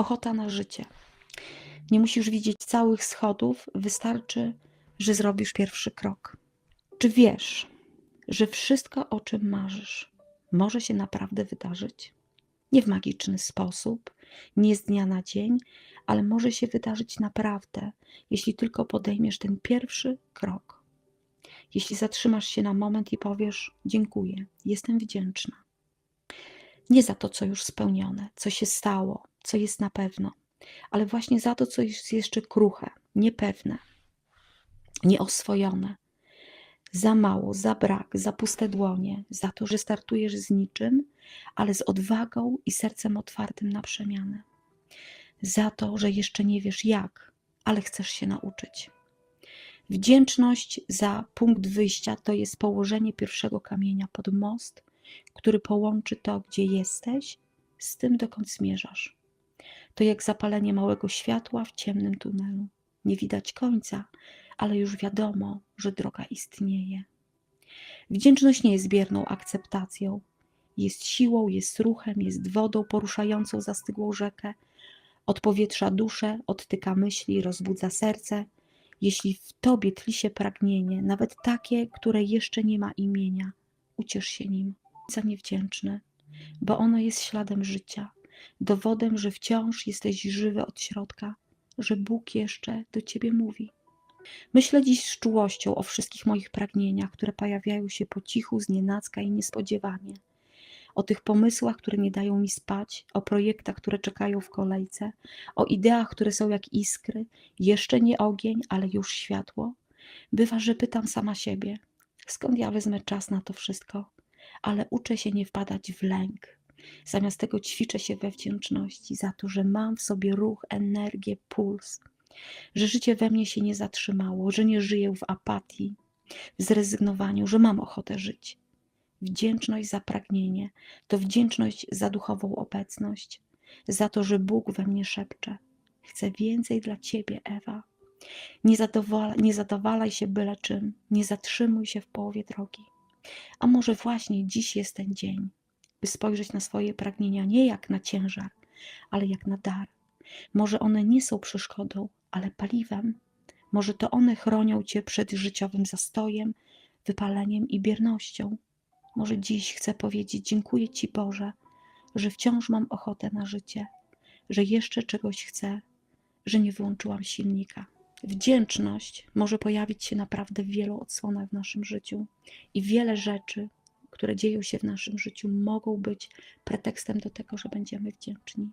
Ochota na życie. Nie musisz widzieć całych schodów, wystarczy, że zrobisz pierwszy krok. Czy wiesz, że wszystko, o czym marzysz, może się naprawdę wydarzyć? Nie w magiczny sposób, nie z dnia na dzień, ale może się wydarzyć naprawdę, jeśli tylko podejmiesz ten pierwszy krok. Jeśli zatrzymasz się na moment i powiesz: Dziękuję, jestem wdzięczna. Nie za to, co już spełnione, co się stało, co jest na pewno, ale właśnie za to, co jest jeszcze kruche, niepewne, nieoswojone. Za mało, za brak, za puste dłonie, za to, że startujesz z niczym, ale z odwagą i sercem otwartym na przemianę. Za to, że jeszcze nie wiesz jak, ale chcesz się nauczyć. Wdzięczność za punkt wyjścia to jest położenie pierwszego kamienia pod most, który połączy to, gdzie jesteś, z tym, dokąd zmierzasz. To jak zapalenie małego światła w ciemnym tunelu. Nie widać końca, ale już wiadomo, że droga istnieje. Wdzięczność nie jest bierną akceptacją. Jest siłą, jest ruchem, jest wodą poruszającą zastygłą rzekę. Odpowietrza duszę, odtyka myśli, rozbudza serce. Jeśli w tobie tli się pragnienie, nawet takie, które jeszcze nie ma imienia, uciesz się nim. Za niewdzięczne, bo ono jest śladem życia, dowodem, że wciąż jesteś żywy od środka, że Bóg jeszcze do ciebie mówi. Myślę dziś z czułością o wszystkich moich pragnieniach, które pojawiają się po cichu, znienacka i niespodziewanie. O tych pomysłach, które nie dają mi spać, o projektach, które czekają w kolejce, o ideach, które są jak iskry, jeszcze nie ogień, ale już światło. Bywa, że pytam sama siebie, skąd ja wezmę czas na to wszystko, ale uczę się nie wpadać w lęk. Zamiast tego ćwiczę się we wdzięczności za to, że mam w sobie ruch, energię, puls, że życie we mnie się nie zatrzymało, że nie żyję w apatii, w zrezygnowaniu, że mam ochotę żyć. Wdzięczność za pragnienie to wdzięczność za duchową obecność, za to, że Bóg we mnie szepcze. Chcę więcej dla Ciebie, Ewa. Nie, zadowala, nie zadowalaj się byle czym, nie zatrzymuj się w połowie drogi. A może właśnie dziś jest ten dzień, by spojrzeć na swoje pragnienia nie jak na ciężar, ale jak na dar. Może one nie są przeszkodą, ale paliwem. Może to one chronią cię przed życiowym zastojem, wypaleniem i biernością. Może dziś chcę powiedzieć: Dziękuję Ci, Boże, że wciąż mam ochotę na życie, że jeszcze czegoś chcę, że nie wyłączyłam silnika. Wdzięczność może pojawić się naprawdę w wielu odsłonach w naszym życiu i wiele rzeczy, które dzieją się w naszym życiu, mogą być pretekstem do tego, że będziemy wdzięczni.